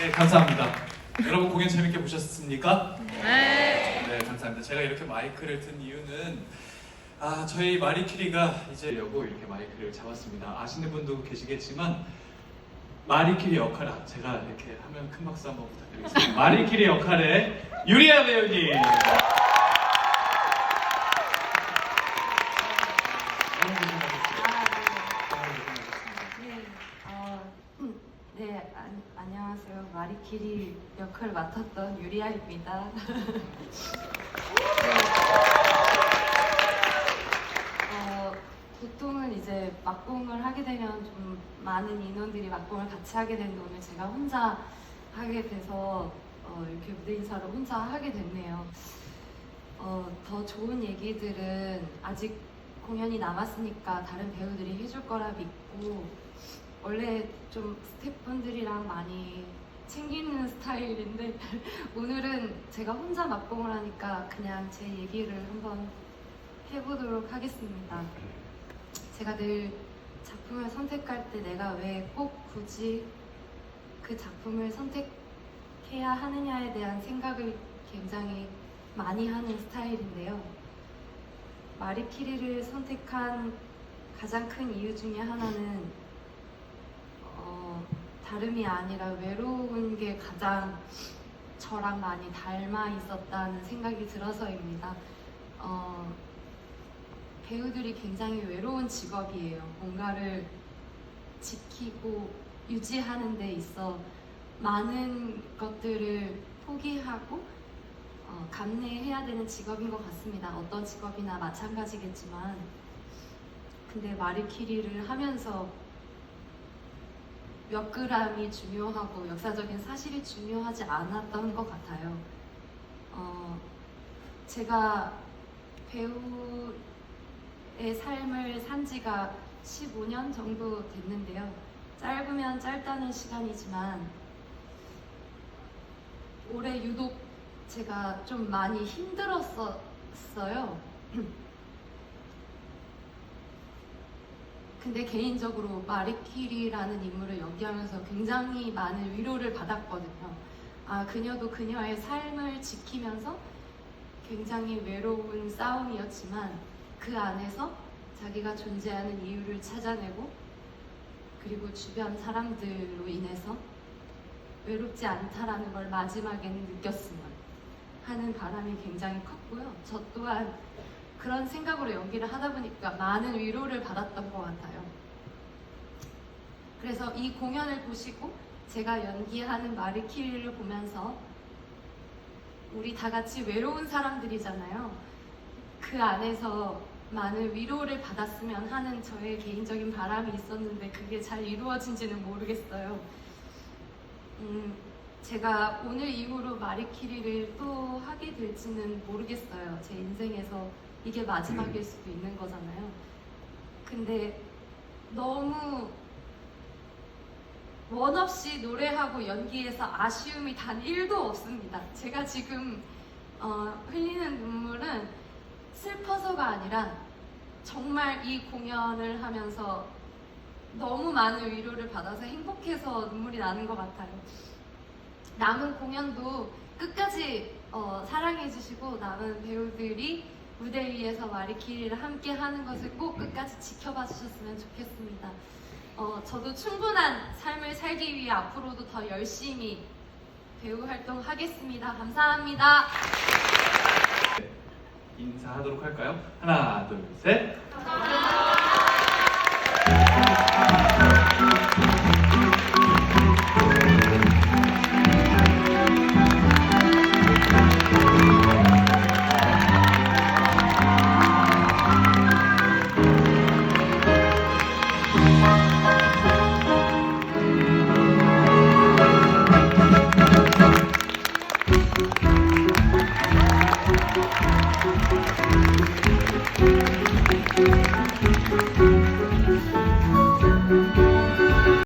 네, 감사합니다. 여러분 공연 재밌게 보셨습니까? 네. 네, 감사합니다. 제가 이렇게 마이크를 든 이유는 아, 저희 마리키리가 이제 여고 이렇게 마이크를 잡았습니다. 아시는 분도 계시겠지만 마리키리 역할 아, 제가 이렇게 하면 큰 박수 한번 부탁드리겠습니다. 마리키리 역할의 유리아 배우님. 네, 안, 안녕하세요. 마리키리 역을 맡았던 유리아입니다. 어, 보통은 이제 막공을 하게 되면 좀 많은 인원들이 막공을 같이 하게 되는데 오늘 제가 혼자 하게 돼서 어, 이렇게 무대 인사를 혼자 하게 됐네요. 어, 더 좋은 얘기들은 아직 공연이 남았으니까 다른 배우들이 해줄 거라 믿고 원래 좀 스태프분들이랑 많이 챙기는 스타일인데 오늘은 제가 혼자 막공을 하니까 그냥 제 얘기를 한번 해보도록 하겠습니다. 제가 늘 작품을 선택할 때 내가 왜 꼭 굳이 그 작품을 선택해야 하느냐에 대한 생각을 굉장히 많이 하는 스타일인데요. 마리키리를 선택한 가장 큰 이유 중에 하나는 어, 다름이 아니라 외로운 게 가장 저랑 많이 닮아 있었다는 생각이 들어서입니다. 어, 배우들이 굉장히 외로운 직업이에요. 뭔가를 지키고 유지하는 데 있어 많은 것들을 포기하고 어, 감내해야 되는 직업인 것 같습니다. 어떤 직업이나 마찬가지겠지만 근데 마리키리를 하면서 몇 그램이 중요하고 역사적인 사실이 중요하지 않았던 것 같아요. 어, 제가 배우의 삶을 산 지가 15년 정도 됐는데요. 짧으면 짧다는 시간이지만 올해 유독 제가 좀 많이 힘들었었어요. 근데 개인적으로 마리키리라는 인물을 연기하면서 굉장히 많은 위로를 받았거든요. 아, 그녀도 그녀의 삶을 지키면서 굉장히 외로운 싸움이었지만 그 안에서 자기가 존재하는 이유를 찾아내고 그리고 주변 사람들로 인해서 외롭지 않다라는 걸 마지막에는 느꼈으면 하는 바람이 굉장히 컸고요. 저 또한 그런 생각으로 연기를 하다 보니까 많은 위로를 받았던 것 같아요. 그래서 이 공연을 보시고 제가 연기하는 마리키리를 보면서 우리 다 같이 외로운 사람들이잖아요. 그 안에서 많은 위로를 받았으면 하는 저의 개인적인 바람이 있었는데 그게 잘 이루어진지는 모르겠어요. 음, 제가 오늘 이후로 마리키리를 또 하게 될지는 모르겠어요. 제 인생에서 이게 마지막일 수도 있는 거잖아요. 근데 너무 원 없이 노래하고 연기해서 아쉬움이 단 1도 없습니다. 제가 지금 어, 흘리는 눈물은 슬퍼서가 아니라 정말 이 공연을 하면서 너무 많은 위로를 받아서 행복해서 눈물이 나는 것 같아요. 남은 공연도 끝까지 어, 사랑해주시고 남은 배우들이 무대 위에서 마리키리를 함께 하는 것을 꼭 끝까지 지켜봐 주셨으면 좋겠습니다. 어, 저도 충분한 삶을 살기 위해 앞으로도 더 열심히 배우 활동하겠습니다. 감사합니다. 인사하도록 할까요? 하나, 둘, 셋.